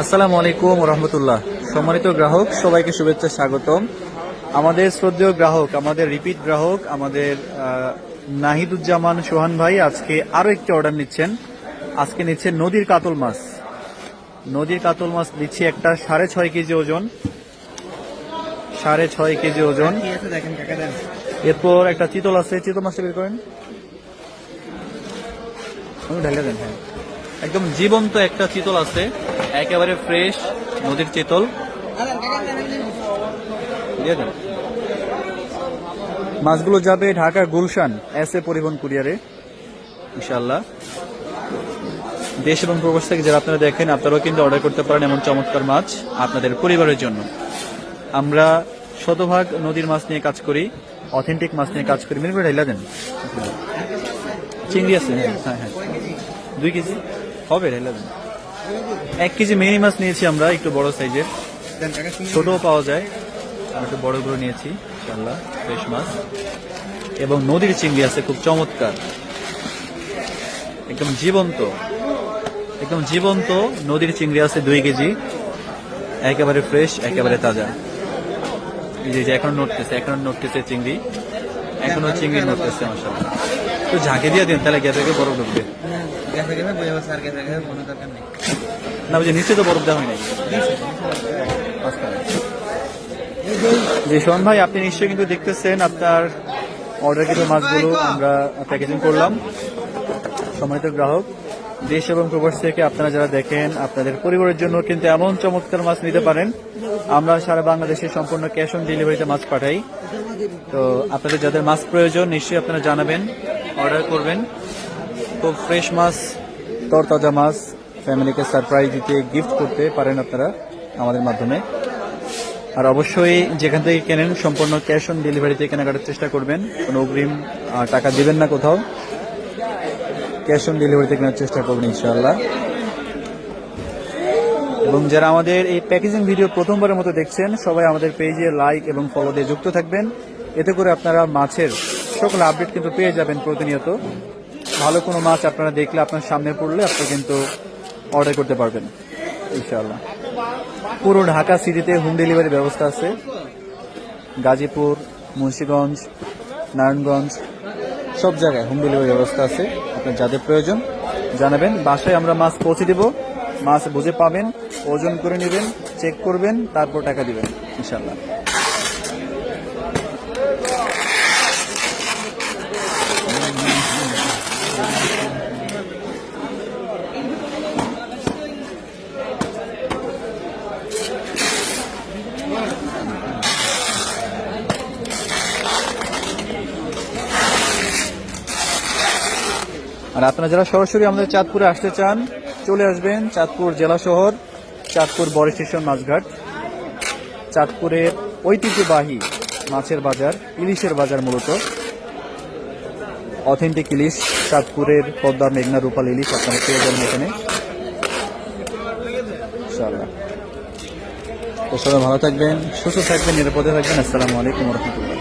আসসালামু আলাইকুম রহমতুল্লাহ। সম্মানিত গ্রাহক সবাইকে শুভেচ্ছা স্বাগতম। আমাদের শ্রদ্ধেয় গ্রাহক আমাদের রিপিট গ্রাহক আমাদের নাহিদুজ্জামান সোহান ভাই আজকে আরও একটি অর্ডার নিচ্ছেন। আজকে নিচ্ছেন নদীর কাতল মাছ। নদীর কাতল মাছ দিচ্ছি একটা সাড়ে ছয় কেজি ওজন। সাড়ে ছয় কেজি ওজন। এরপর একটা চিতল আছে। চিতল মাছটা বের করেন। দেন হ্যাঁ। একদম জীবন্ত একটা চিতল আছে, একেবারে ফ্রেশ নদীর চিতল। মাছগুলো যাবে ঢাকা গুলশান, এস এ পরিবহন কুরিয়ারে ইনশাল্লাহ দেশ এবং প্রবাস থেকে যারা আপনারা দেখেন, আপনারাও কিন্তু অর্ডার করতে পারেন এমন চমৎকার মাছ আপনাদের পরিবারের জন্য। আমরা শতভাগ নদীর মাছ নিয়ে কাজ করি অথেন্টিক মাছ নিয়ে কাজ করি। মেনু করে ঢাইলা দেন। চিংড়ি আছে হ্যাঁ হ্যাঁ হ্যাঁ। দুই কেজি। হবে ঢাইলা এক কেজি মেনি মাছ নিয়েছি আমরা, একটু বড় সাইজের। ছোটও পাওয়া যায়। আমরা একটু বড়গুলো নিয়েছি ইনশাল্লাহ ফ্রেশ মাছ। এবং নদীর চিংড়ি আছে, খুব চমৎকার। একদম জীবন্ত। একদম জীবন্ত নদীর চিংড়ি আছে দুই কেজি। একেবারে ফ্রেশ, একেবারে তাজা। এই যে- এখন নড়তেছে এখন নড়তেছে চিংড়ি। এখনও চিংড়ি নড়তেছে মশাল্লাহ তো ঝাঁকে দিয়ে দিন, তাহলে গিয়ে বরফ ঢুকবে না বুঝে সোহন ভাই, আপনি নিশ্চয়ই কিন্তু দেখতেছেন আপনার মাছগুলো আমরা প্যাকেজিং করলাম। সম্মানিত গ্রাহক, দেশ এবং প্রবাস থেকে আপনারা যারা দেখেন, আপনাদের পরিবারের জন্য কিন্তু এমন চমৎকার মাছ নিতে পারেন। আমরা সারা বাংলাদেশে সম্পূর্ণ ক্যাশ অন ডেলিভারিতে মাছ পাঠাই। তো আপনাদের যাদের মাছ প্রয়োজন, নিশ্চয়ই আপনারা জানাবেন অর্ডার করবেন। খুব ফ্রেশ মাছ, তরতাজা মাছ, ফ্যামিলিকে সারপ্রাইজ দিতে গিফট করতে পারেন আপনারা আমাদের মাধ্যমে। আর অবশ্যই যেখান থেকে কেনেন সম্পূর্ণ ক্যাশ অন ডেলিভারিতে কেনাকাটার চেষ্টা করবেন। কোনো অগ্রিম টাকা দিবেন না কোথাও। ক্যাশ অন ডেলিভারিতে কেনার চেষ্টা করবেন ইনশাআল্লাহ। এবং যারা আমাদের এই প্যাকেজিং ভিডিও প্রথমবারের মতো দেখছেন, সবাই আমাদের পেজে লাইক এবং ফলো দিয়ে যুক্ত থাকবেন। এতে করে আপনারা মাছের সকল আপডেট কিন্তু পেয়ে যাবেন প্রতিনিয়ত। ভালো কোনো মাছ আপনারা দেখলে আপনার সামনে পড়লে আপনি কিন্তু অর্ডার করতে পারবেন, ইনশাআল্লাহ। পুরো ঢাকা সিটিতে হোম ডেলিভারি ব্যবস্থা আছে। গাজীপুর, মুন্সিগঞ্জ, নারায়ণগঞ্জ, সব জায়গায় হোম ডেলিভারি ব্যবস্থা আছে। আপনার যাদের প্রয়োজন জানাবেন। বাসায় আমরা মাছ পৌঁছে দেব। মাছ বুঝে পাবেন, ওজন করে নেবেন চেক করবেন, তারপর টাকা দিবেন ইনশাল্লাহ আর আপনারা যারা সরাসরি আমাদের চাঁদপুরে আসতে চান, চলে আসবেন চাঁদপুর জেলা শহর, চাঁদপুর বড় স্টেশন মাছঘাট। চাঁদপুরের ঐতিহ্যবাহী মাছের বাজার, ইলিশের বাজার মূলত। অথেন্টিক ইলিশ, চাঁদপুরের পদ্মা, মেঘনা, রূপাল ইলিশ আপনারা পেয়ে যাবেন এখানে। ভালো থাকবেন, সুস্থ থাকবেন, নিরাপদে থাকবেন। আসসালামু আলাইকুম রহমতুল্লাহ।